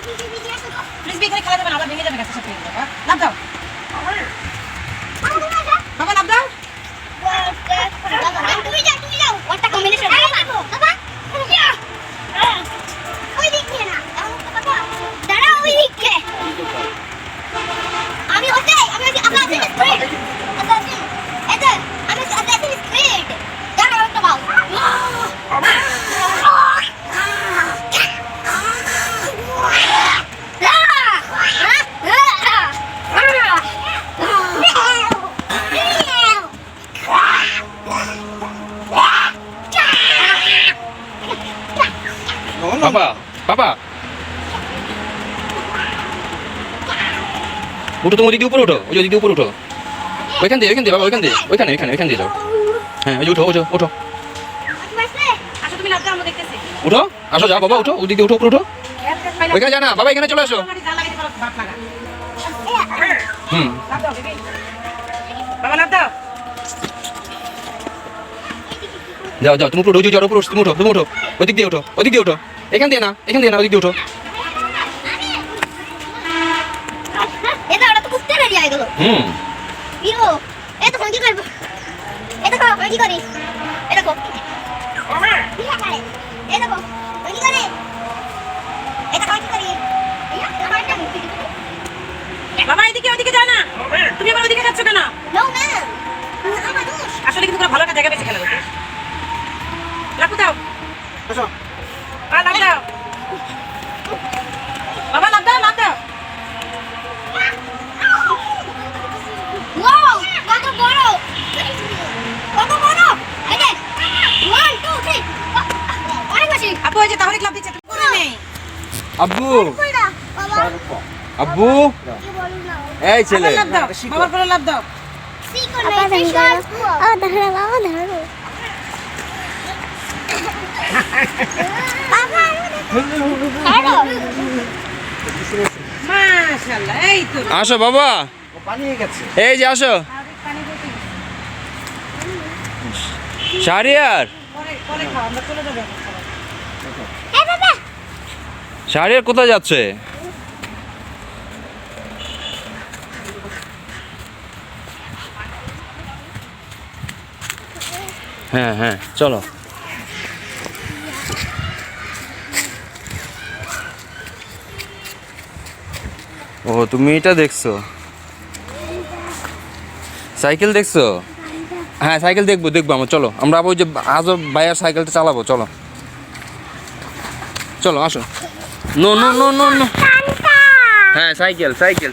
Please এখানে খেলা যাবে আবার ভেঙে যাবে গাছের সাথে। লাভ দাও বাবা লাভ দাও তুমি যাও তুমি যাও একটা কম্বিনেশন বাবা ওই দিক দিয়ে না দাঁড়াও ওই দিকে আমি ওকে আমি ওকে আপনার আছে স্পিড আপনার আছে এটা আমি আপনার আছে স্পিড দাঁড়াও একটা বাউ বাবা বাবা উঠো তুমি ওদিকে উপরে উঠো। ওই যে ওদিকে উপরে উঠো। ওইখান দিয়ে ওইখান দিয়ে বাবা ওইখান দিয়ে। ওইখানে ওইখানে ওইখান দিয়ে যাও। হ্যাঁ ওই যে উঠো আমরা দেখতেছি উঠো আসো যাও বাবা উঠো। ওইদিকে উঠো উপরে উঠো। ওইখানে যা না বাবা এখানে চলে আসো। যা হুম। বেবি দাও যাও যাও তুমি উঠো ওই যে উপরে উঠো, তুমি উঠো তুমি উঠো। ওদিক দিয়ে উঠো ওদিক দিয়ে উঠো। এখান দিয়ে না এখান দিয়ে না ওদিক দিয়ে উঠো। এটা ওটা তো কুত্তে রেডি হয়ে গেল। হুম। ইরো এটা ফোন কি করব এটা করো কি করি এটা কো এটা কো কি করে এটা ফোন কি করি বাবা এদিকে ওদিকে যা না। তুমি আবার ওদিকে যাচ্ছ কেন? নো ম্যাম আমার দোষ আসলে কিন্তু ভালো একটা জায়গা বেশি খেলা? করতে লাভ দাও আসো আ লাভ দাও বাবা লাভ দাও লাভ দাও ওয়াও কত বড় কত বড় এই দেখ 1 2 3 অনেক বেশি আপু ওই যে তাহলে ক্লাব দিচ্ছে তুমি করে নেই আব্বু। আব্বু। এই ছেলে। বাবার করে লাভ দাও। আসো বাবা। ও পালিয়ে গেছে। এই যে আসো। শাহরিয়ার। পরে পরে আমরা চলে যাব। বাবা শাহরিয়ার কোথায় যাচ্ছে? হ্যাঁ হ্যাঁ চলো। ও, তুমি এটা দেখছ? সাইকেল দেখছ? হ্যাঁ সাইকেল দেখব দেখব আমার, চলো। আমরা আবার ওই যে আজও বাইরের সাইকেলটা চালাবো, চলো। চলো, আসো। No no no no no হ্যাঁ সাইকেল সাইকেল।